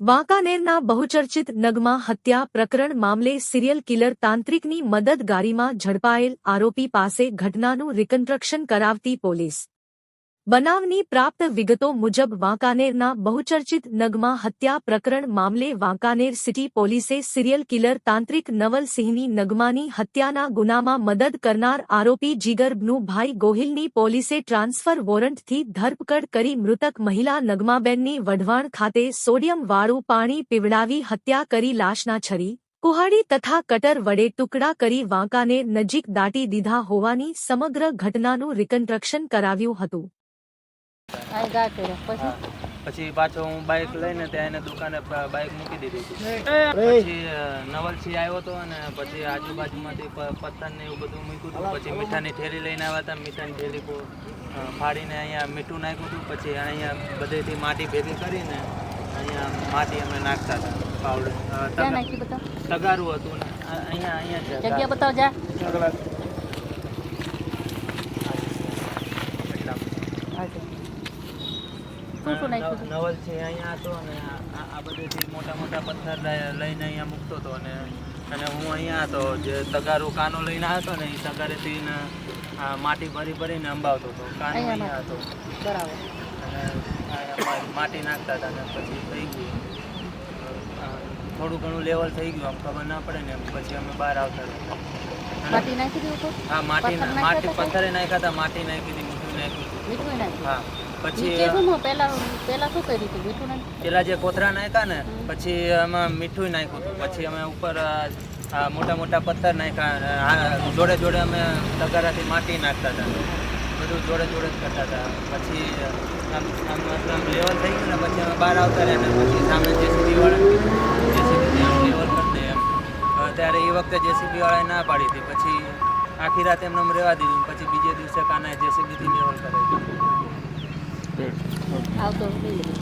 વાંકાનેરના બહુચર્ચિત નગમા હત્યા પ્રકરણ મામલે સિરિયલ કિલર તાંત્રિકની મદદગારીમાં ઝડપાયેલ આરોપી પાસે ઘટનાનું રિકન્સ્ટ્રક્શન કરાવતી પોલીસ. બનાવની પ્રાપ્ત વિગતો મુજબ વાંકાનેરના બહુચર્ચિત નગમા હત્યા પ્રકરણ મામલે વાંકાનેર સિટી પોલીસે સિરિયલ કિલર તાંત્રિક નવલસિંહની નગમાની હત્યાના ગુનામાં મદદ કરનાર આરોપી જીગરબનું ભાઈ ગોહિલની પોલીસે ટ્રાન્સફર વોરંટથી ધરપકડ કરી મૃતક મહિલા નગમાબેનની વઢવાણ ખાતે સોડિયમવાળું પાણી પીવડાવી હત્યા કરી લાશના છરી કુહાડી તથા કટર વડે ટુકડા કરી વાંકાનેર નજીક દાટી દીધા હોવાની સમગ્ર ઘટનાનું રિકન્સ્ટ્રક્શન કરાવ્યું હતું. પછી? પછી પાછો હું બાઇક લઈને ત્યાં એને દુકાને બાઇક મૂકી દીધી હતી. પછી નવલસિંહ આવ્યો હતો અને પછી આજુબાજુમાંથી પથ્થર ને એવું બધું મૂક્યું હતું. પછી મીઠાની થેલી લઈને આવ્યા હતા. મીઠાની થેલી ફાડીને અહીંયા મીઠું નાખ્યું હતું. પછી અહીંયા બધેથી માટી ભેગી કરીને અહીંયા માટી અમે નાખતા હતા. પાવડર અ, ક્યાં તગા- નાખી બતાવ? તગારું હતું અહીંયા અહીંયા જગ્યા બતાવ શું શું નાખ્યું હતું? નવલ છે અહીંયા હતો અને આ- બધેથી મોટા મોટા પથ્થર લઈને અહીંયા મૂકતો હતો અને અને હું અહીંયા હતો. જે તગારું કાનો લઈને આવ્યો હતો ને એ તગારેથી માટી ભરી ભરીને અંબાવતો હતો. કાનો અહીંયા હતો. બરાબર. અને માટી નાખતા હતા ને પછી થઈ ગયું. થોડું ઘણું લેવલ થઈ ગયું આમ ખબર ના પડે ને પછી અમે બહાર આવતા હતા. માટી નાખી દીધું હા માટી માટી પથ્થરે નાખ્યા હતા માટી નાખી દીધી મીઠું નાખ્યું? હા. પછી પહેલા પહેલા શું કર્યું હતું મીઠું નાખ્યું? પેલા જે કોથરા નાખ્યા ને પછી એમાં મીઠું નાખ્યું હતું. પછી અમે ઉપર આ મોટા મોટા પથ્થર નાખ્યા જોડે જોડે અમે તગારાથી માટી નાખતા હતા. બધું જોડે જોડે જ કરતા હતા. પછી આમ આમ આમ લેવલ થઈ ગયું ને પછી અમે બહાર આવતા રહ્યા ને પછી સામે જેસીબી વાળા જેસીબી લેવલ કરી દે એમ. ત્યારે એ વખતે જેસીબી વાળાએ ના પાડી હતી. પછી આખી રાત એમને એમ રહેવા દીધું પછી બીજે દિવસે કાના જેસીબીથી લેવલ કરાવી આવતો લઈ લીધું